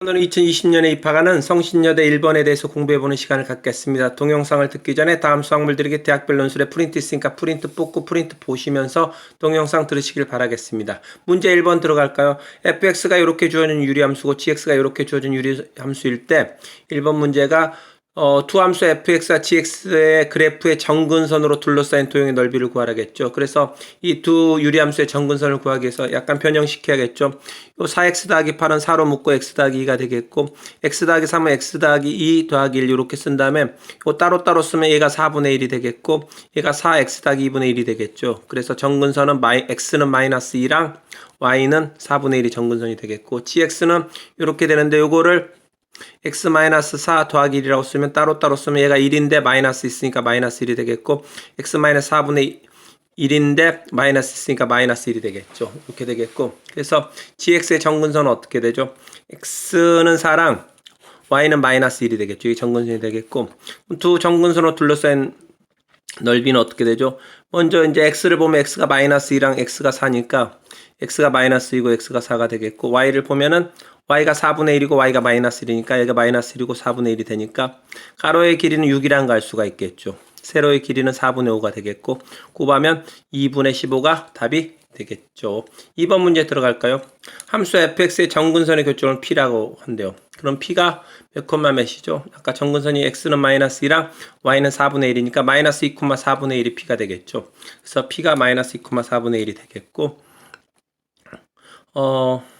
오늘은 2020년에 입학하는 성신여대 1번에 대해서 공부해보는 시간을 갖겠습니다. 동영상을 듣기 전에 다음 수학물들에게 대학별 논술에 프린트 있으니까 프린트 뽑고 프린트 보시면서 동영상 들으시길 바라겠습니다. 문제 1번 들어갈까요? fx가 이렇게 주어진 유리함수고 gx가 이렇게 주어진 유리함수일 때 1번 문제가 어, 두 함수 fx와 gx의 그래프의 정근선으로 둘러싸인 도형의 넓이를 구하라겠죠. 그래서 이 두 유리함수의 정근선을 구하기 위해서 약간 변형시켜야겠죠. 요 4x 더하기 8은 4로 묶고 x 더하기 2가 되겠고 x 더하기 3은 x 더하기 2 더하기 1 이렇게 쓴 다음에 요 따로따로 쓰면 얘가 4분의 1이 되겠고 얘가 4x 더하기 2분의 1이 되겠죠. 그래서 정근선은 마이, x는 마이너스 2랑 y는 4분의 1이 정근선이 되겠고 gx는 이렇게 되는데 요거를 x-4 더하기 1이라고 쓰면 따로따로 쓰면 얘가 1인데 마이너스 있으니까 마이너스 1이 되겠고 x-4분의 1인데 마이너스 있으니까 마이너스 1이 되겠죠. 이렇게 되겠고 그래서 gx의 정근선은 어떻게 되죠? x는 4랑 y는 마이너스 1이 되겠죠. 이게 정근선이 되겠고 두 정근선으로 둘러싸인 넓이는 어떻게 되죠? 먼저 이제 x를 보면 x가 마이너스 2랑 x가 4니까 x가 마이너스 2고 x가 4가 되겠고 y를 보면은 y가 4분의 1이고 y가 마이너스 1이니까 얘가 마이너스 1이고 4분의 1이 되니까 가로의 길이는 6이랑 갈 수가 있겠죠. 세로의 길이는 4분의 5가 되겠고 곱하면 2분의 15가 답이 되겠죠. 2번 문제 들어갈까요? 함수 fx의 정근선의 교점을 p라고 한대요. 그럼 p가 몇 콤마 몇이죠? 아까 정근선이 x는 마이너스 2랑 y는 4분의 1이니까 마이너스 2, 4분의 1이 p가 되겠죠. 그래서 p가 마이너스 2, 4분의 1이 되겠고 어...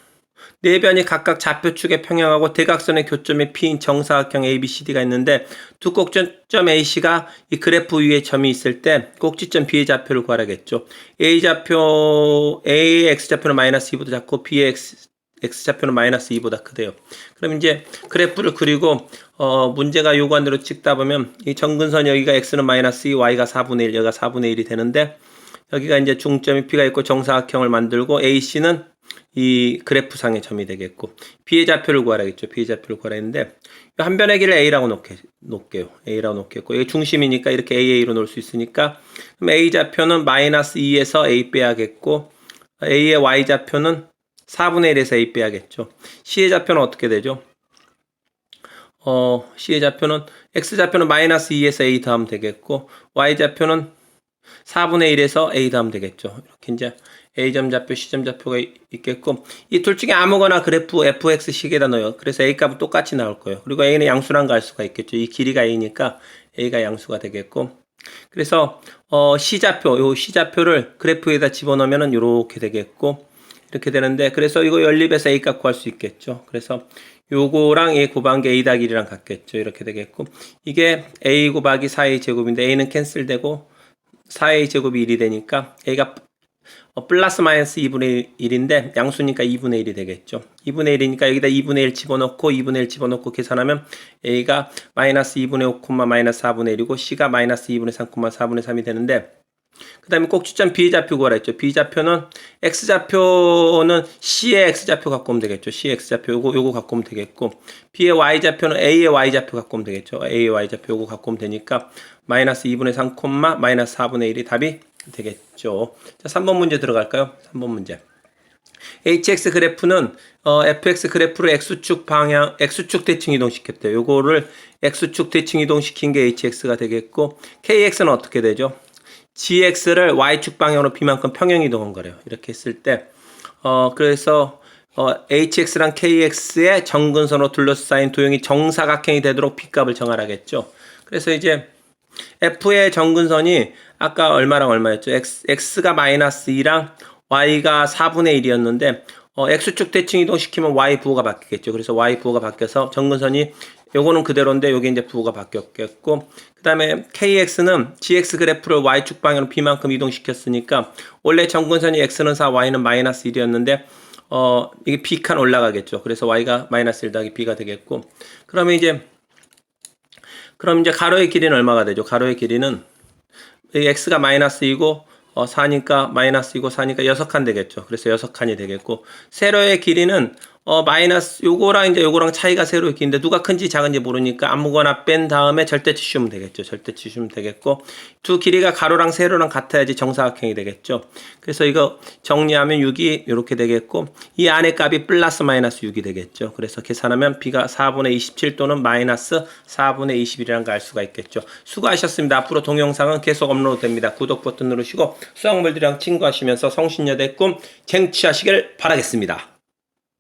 네 변이 각각 좌표축에 평행하고 대각선의 교점의 P인 정사각형 ABCD가 있는데 두 꼭지점 AC가 이 그래프 위에 점이 있을 때 꼭지점 B의 좌표를 구하라겠죠. A 좌표, A의 X좌표는 마이너스 2보다 작고 B의 X, X좌표는 마이너스 2보다 크대요. 그럼 이제 그래프를 그리고 어, 문제가 요구한 대로 찍다 보면 이 정근선 여기가 X는 마이너스 2, Y가 4분의 1, 여기가 4분의 1이 되는데 여기가 이제 중점이 P가 있고 정사각형을 만들고 AC는 이 그래프상의 점이 되겠고 좌표를 구하라겠죠. 좌표를 구하라 했는데 한 변의 길을 A라고 놓게, 놓게요. A라고 놓겠고 여기 중심이니까 이렇게 AA로 놓을 수 있으니까 그럼 A 좌표는 마이너스 2에서 A 빼야겠고 A의 Y 좌표는 4분의 1에서 A 빼야겠죠. C의 좌표는 어떻게 되죠? 어, C의 좌표는 X 좌표는 마이너스 2에서 A 더하면 되겠고 Y 좌표는 4분의 1에서 A 더하면 되겠죠. 이렇게 이제 A점 좌표, C점 좌표가 있겠고 이 둘 중에 아무거나 그래프 fx식에다 넣어요. 그래서 A 값은 똑같이 나올 거예요. 그리고 A는 양수랑 갈 수가 있겠죠. 이 길이가 A니까 A가 양수가 되겠고 그래서 어, C좌표, 요 C좌표를 그래프에다 집어넣으면 이렇게 되겠고 이렇게 되는데 그래서 이거 연립해서 A 값 구할 수 있겠죠. 그래서 요거랑 A 곱하기 A 다 길이랑 같겠죠. 이렇게 되겠고 이게 A 곱하기 4A 제곱인데 A는 캔슬되고 4A 제곱이 1이 되니까 A가 어, 플러스 마이너스 2분의 1인데 양수니까 2분의 1이 되겠죠. 2분의 1이니까 여기다 2분의 1 집어넣고 2분의 1 집어넣고 계산하면 A가 마이너스 2분의 5, 마이너스 4분의 1이고 C가 마이너스 2분의 3, 4분의 3이 되는데 그 다음에 꼭지점 B의 좌표 구하라 했죠. B좌표는 X좌표는 C의 X좌표 갖고 오면 되겠죠. C의 X좌표 요거, 요거 갖고 오면 되겠고 B의 Y좌표는 A의 Y좌표 갖고 오면 되겠죠. A의 Y좌표 요거 갖고 오면 되니까 마이너스 2분의 3, 마이너스 4분의 1이 답이 되겠죠. 자, 3번 문제 들어갈까요? 3번 문제. hx 그래프는 어, fx 그래프를 x축 방향, x축 대칭 이동시켰대요. 요거를 x축 대칭 이동시킨 게 hx가 되겠고 kx는 어떻게 되죠? Gx를 y축 방향으로 b만큼 평행 이동한 거래요. 이렇게 했을 때 어, 그래서 어, hx랑 kx의 정근선으로 둘러싸인 도형이 정사각형이 되도록 b값을 정하라겠죠. 그래서 이제 f의 정근선이 아까 얼마랑 얼마였죠? x, x가 마이너스 2랑 y가 4분의 1이었는데 어, x축 대칭 이동시키면 y 부호가 바뀌겠죠. 그래서 y 부호가 바뀌어서 정근선이 요거는 그대로인데 요게 이제 부호가 바뀌었겠고 그 다음에 kx는 gx 그래프를 y축 방향으로 b만큼 이동시켰으니까 원래 정근선이 x는 4, y는 마이너스 1이었는데 어 이게 b칸 올라가겠죠. 그래서 y가 마이너스 1 더하기 b가 되겠고 그러면 이제 그럼 이제 가로의 길이는 얼마가 되죠? 가로의 길이는 x가 마이너스 2고 어, 4니까 마이너스 2고 4니까 6칸 되겠죠. 그래서 6칸이 되겠고 세로의 길이는 어, 마이너스 요거랑 이제 요거랑 차이가 새로 있는데 누가 큰지 작은지 모르니까 아무거나 뺀 다음에 절대치 씌우면 되겠죠. 절대치 씌우면 되겠고 두 길이가 가로랑 세로랑 같아야지 정사각형이 되겠죠. 그래서 이거 정리하면 6이 이렇게 되겠고 이 안에 값이 플러스 마이너스 6이 되겠죠. 그래서 계산하면 b가 4분의 27 또는 마이너스 4분의 21이라는 걸 알 수가 있겠죠. 수고하셨습니다. 앞으로 동영상은 계속 업로드 됩니다. 구독 버튼 누르시고 수학물들이랑 친구하시면서 성신여대 꿈 쟁취하시길 바라겠습니다.